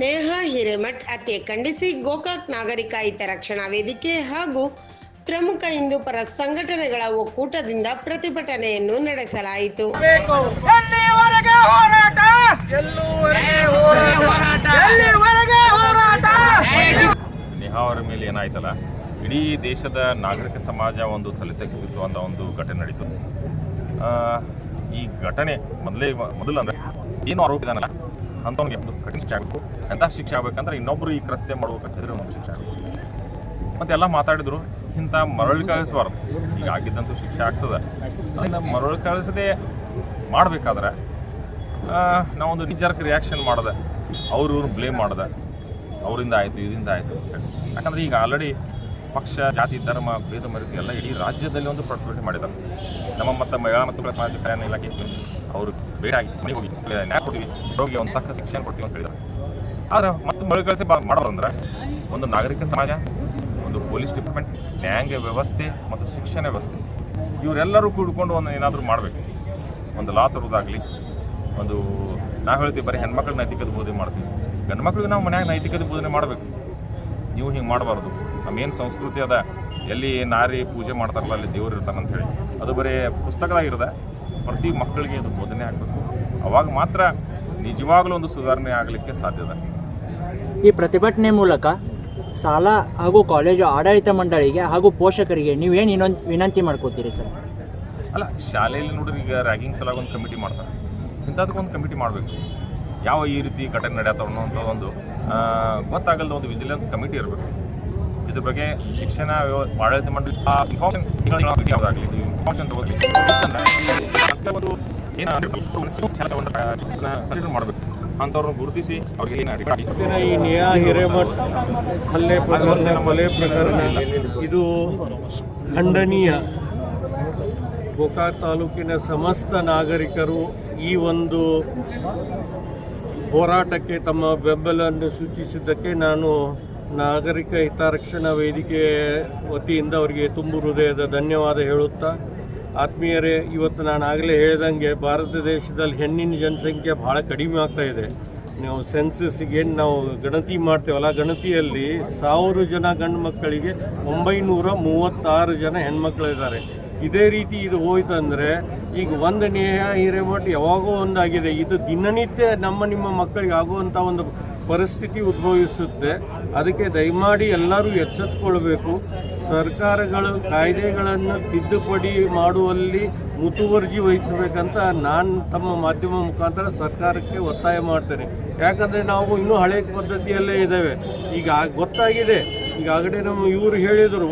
ನೇಹಾ ಹಿರೇಮಠ್ ಹತ್ಯೆ ಖಂಡಿಸಿ ಗೋಕಾಕ್ ನಾಗರಿಕ ಹಿತರಕ್ಷಣಾ ವೇದಿಕೆ ಹಾಗೂ ಪ್ರಮುಖ ಹಿಂದೂ ಪರ ಸಂಘಟನೆಗಳ ಒಕ್ಕೂಟದಿಂದ ಪ್ರತಿಭಟನೆಯನ್ನು ನಡೆಸಲಾಯಿತು. ನೇಹಾ ಅವರ ಮೇಲೆ ಏನಾಯ್ತಲ್ಲ? ಇಡೀ ದೇಶದ ನಾಗರಿಕ ಸಮಾಜ ಒಂದು ತಲೆ ತಗ್ಗಿಸುವಂಥ ಒಂದು ಘಟನೆ ನಡೀತು. ಈ ಘಟನೆ ಮೊದಲೇ ಮೊದಲು ಅಂದ್ರೆ ಏನು ಆರೋಪ ಇದಾನಲ್ಲ? ಅಂಥವ್ನಿಗೆ ಒಂದು ಕಠಿಣ ಶಿಕ್ಷೆ ಆಗಬೇಕು. ಎಂಥ ಶಿಕ್ಷೆ ಆಗ್ಬೇಕಂದ್ರೆ ಇನ್ನೊಬ್ಬರು ಈ ಕೃತ್ಯ ಮಾಡ್ಬೇಕಂತಿದ್ರೆ ಒಂದು ಶಿಕ್ಷೆ ಆಗಬೇಕು. ಮತ್ತೆ ಎಲ್ಲ ಮಾತಾಡಿದ್ರು, ಇಂಥ ಮರಳಿ ಕಳಿಸಬಾರ್ದು. ಈಗ ಆಗಿದ್ದಂತೂ ಶಿಕ್ಷೆ ಆಗ್ತದೆ. ಅದರಿಂದ ಮರಳಿ ಕಳಿಸದೆ ಮಾಡಬೇಕಾದ್ರೆ ನಾವೊಂದು ನಿಜರ್ಕ ರಿಯಾಕ್ಷನ್ ಮಾಡಿದೆ. ಅವ್ರು ಇವ್ರನ್ನ ಬ್ಲೇಮ್ ಮಾಡಿದೆ. ಅವರಿಂದ ಆಯಿತು, ಇದರಿಂದ ಆಯಿತು ಯಾಕಂದ್ರೆ ಈಗ ಆಲ್ರೆಡಿ ಪಕ್ಷ, ಜಾತಿ, ಧರ್ಮ, ಭೇದ ಮರೆತು ಎಲ್ಲ ಇಡೀ ರಾಜ್ಯದಲ್ಲಿ ಒಂದು ಪ್ರತಿಭಟನೆ ಮಾಡಿದ್ದಾರೆ. ನಮ್ಮ ಮತ್ತು ಮಹಿಳಾ ಮತ್ತು ಸಮಾಜ ಕಲ್ಯಾಣ ಇಲಾಖೆ ಅವರು ಬೇಡಾಗಿ ಮನೆಗೆ ಹೋಗಿ ನ್ಯಾಯ ಕೊಡ್ತೀವಿ ರೋಗಿಗೆ ಒಂದು ತಕ್ಕ ಶಿಕ್ಷಣ ಕೊಡ್ತೀವಿ ಅಂತ ಹೇಳಿದ್ದಾರೆ. ಆದರೆ ಮತ್ತೆ ಮಳೆ ಕಳಿಸಿ ಮಾಡೋದಂದ್ರೆ ಒಂದು ನಾಗರಿಕ ಸಮಾಜ, ಒಂದು ಪೊಲೀಸ್ ಡಿಪಾರ್ಟ್ಮೆಂಟ್, ನ್ಯಾಯಾಂಗ ವ್ಯವಸ್ಥೆ ಮತ್ತು ಶಿಕ್ಷಣ ವ್ಯವಸ್ಥೆ. ಇವರೆಲ್ಲರೂ ಕೂಡ್ಕೊಂಡು ಒಂದು ಏನಾದರೂ ಮಾಡಬೇಕು. ಒಂದು ಲಾ ತರೋದಾಗಲಿ ಒಂದು ನಾವು ಹೇಳ್ತೀವಿ ಬರೀ ಹೆಣ್ಮಕ್ಳು ನೈತಿಕತೆ ಬೋಧನೆ ಮಾಡ್ತೀವಿ. ಗಂಡು ಮಕ್ಳಿಗೆ ನಾವು ಮನ್ಯಾಗ ನೈತಿಕತೆ ಬೋಧನೆ ಮಾಡಬೇಕು. ನೀವು ಹಿಂಗೆ ಮಾಡಬಾರ್ದು. ನಮ್ಮೇನು ಸಂಸ್ಕೃತಿ ಅದ. ಎಲ್ಲಿ ನಾರಿ ಪೂಜೆ ಮಾಡ್ತಾರಲ್ಲ ಅಲ್ಲಿ ದೇವ್ರು ಇರ್ತಾರೆ ಅಂತ ಹೇಳಿ. ಅದು ಬರೀ ಪುಸ್ತಕದಾಗಿರದ ಪ್ರತಿ ಮಕ್ಕಳಿಗೆ ಅದು ಬೋಧನೆ ಆಗಬೇಕು. ಅವಾಗ ಮಾತ್ರ ನಿಜವಾಗ್ಲೂ ಒಂದು ಸುಧಾರಣೆ ಆಗಲಿಕ್ಕೆ ಸಾಧ್ಯದ ಈ ಪ್ರತಿಭಟನೆ ಮೂಲಕ ಸಾಲ ಹಾಗೂ ಕಾಲೇಜು ಆಡಳಿತ ಮಂಡಳಿಗೆ ಹಾಗೂ ಪೋಷಕರಿಗೆ ನೀವೇನು ಇನ್ನೊಂದು ವಿನಂತಿ ಮಾಡ್ಕೋತೀರಿ ಸರ್? ಅಲ್ಲ ಶಾಲೆಯಲ್ಲಿ ನೋಡ್ರಿ ಈಗ ರ್ಯಾಗಿಂಗ್ ಸಲಾಗ ಒಂದು ಕಮಿಟಿ ಮಾಡ್ತಾರೆ. ಇಂಥದಕ್ಕೆ ಒಂದು ಕಮಿಟಿ ಮಾಡಬೇಕು. ಯಾವ ಈ ರೀತಿ ಘಟನೆ ನಡೆಯತ್ತವ ಅನ್ನೋ ಒಂದು ಗೊತ್ತಾಗಲ್ದ ಒಂದು ವಿಜಿಲೆನ್ಸ್ ಕಮಿಟಿ ಇರಬೇಕು. ಇದ್ರ ಬಗ್ಗೆ ಶಿಕ್ಷಣ ಆಡಳಿತ ಮಂಡಳಿ ಏನು ಮಾಡಬೇಕು. ಅಂಥವ್ರನ್ನ ಗುರುತಿಸಿ ಅವ್ರಿಗೆ ಹಲ್ಲೆ ಇದು ಖಂಡನೀಯ. ಗೋಕಾಕ್ ತಾಲೂಕಿನ ಸಮಸ್ತ ನಾಗರಿಕರು ಈ ಒಂದು ಹೋರಾಟಕ್ಕೆ ತಮ್ಮ ಬೆಂಬಲವನ್ನು ಸೂಚಿಸಿದ್ದಕ್ಕೆ ನಾನು ನಾಗರಿಕ ಹಿತರಕ್ಷಣಾ ವೇದಿಕೆ ವತಿಯಿಂದ ಅವರಿಗೆ ತುಂಬು ಹೃದಯದ ಧನ್ಯವಾದ ಹೇಳುತ್ತಾ, ಆತ್ಮೀಯರೇ, ಇವತ್ತು ನಾನು ಆಗಲೇ ಹೇಳಿದಂಗೆ ಭಾರತ ದೇಶದಲ್ಲಿ ಹೆಣ್ಣಿನ ಜನಸಂಖ್ಯೆ ಭಾಳ ಕಡಿಮೆ ಆಗ್ತಾ ಇದೆ. ನೀವು ಸೆನ್ಸಸ್ಗೆ ಏನು ನಾವು ಗಣತಿ ಮಾಡ್ತೇವಲ್ಲ, ಗಣತಿಯಲ್ಲಿ ಸಾವಿರ ಜನ ಗಂಡು ಮಕ್ಕಳಿಗೆ ಒಂಬೈನೂರ ಮೂವತ್ತಾರು ಜನ ಹೆಣ್ಮಕ್ಳಿದ್ದಾರೆ ಇದೇ ರೀತಿ ಇದು ಹೋಯ್ತಂದ್ರೆ ಈಗ ಒಂದು ನೇಹ ಹಿರೇಮಠ ಯಾವಾಗೋ ಒಂದಾಗಿದೆ. ಇದು ದಿನನಿತ್ಯ ನಮ್ಮ ನಿಮ್ಮ ಮಕ್ಕಳಿಗೆ ಆಗುವಂಥ ಒಂದು ಪರಿಸ್ಥಿತಿ ಉದ್ಭವಿಸುತ್ತೆ. ಅದಕ್ಕೆ ದಯಮಾಡಿ ಎಲ್ಲರೂ ಎಚ್ಚೆತ್ತುಕೊಳ್ಬೇಕು ಸರ್ಕಾರಗಳು ಕಾಯ್ದೆಗಳನ್ನು ತಿದ್ದುಪಡಿ ಮಾಡುವಲ್ಲಿ ಮುತುವರ್ಜಿ ವಹಿಸಬೇಕಂತ ನಾನು ತಮ್ಮ ಮಾಧ್ಯಮ ಮುಖಾಂತರ ಸರ್ಕಾರಕ್ಕೆ ಒತ್ತಾಯ ಮಾಡ್ತೇನೆ. ಯಾಕಂದರೆ ನಾವು ಇನ್ನೂ ಹಳೆ ಪದ್ಧತಿಯಲ್ಲೇ ಇದ್ದೇವೆ. ಈಗ ಗೊತ್ತಾಗಿದೆ. ಈಗಾಗಲೇ ನಮ್ಮ ಇವರು ಹೇಳಿದರು,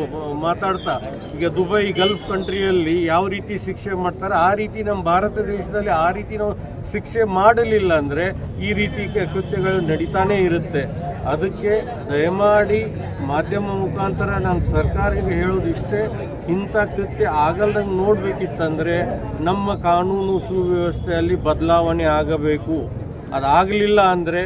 ಮಾತಾಡ್ತಾ, ಈಗ ದುಬೈ ಗಲ್ಫ್ ಕಂಟ್ರಿಯಲ್ಲಿ ಯಾವ ರೀತಿ ಶಿಕ್ಷೆ ಮಾಡ್ತಾರೆ, ಆ ರೀತಿ ನಮ್ಮ ಭಾರತ ದೇಶದಲ್ಲಿ ಆ ರೀತಿ ನಾವು ಶಿಕ್ಷೆ ಮಾಡಲಿಲ್ಲ ಅಂದರೆ ಈ ರೀತಿ ಕೃತ್ಯಗಳು ನಡೀತಾನೇ ಇರುತ್ತೆ. ಅದಕ್ಕೆ ದಯಮಾಡಿ ಮಾಧ್ಯಮ ಮುಖಾಂತರ ನಾನು ಸರ್ಕಾರಕ್ಕೆ ಹೇಳೋದು ಇಷ್ಟೇ, ಇಂಥ ಕೃತ್ಯ ಆಗಲ್ದಂಗೆ ನೋಡಬೇಕಿತ್ತಂದರೆ ನಮ್ಮ ಕಾನೂನು ಸುವ್ಯವಸ್ಥೆಯಲ್ಲಿ ಬದಲಾವಣೆ ಆಗಬೇಕು. ಅದಾಗಲಿಲ್ಲ ಅಂದರೆ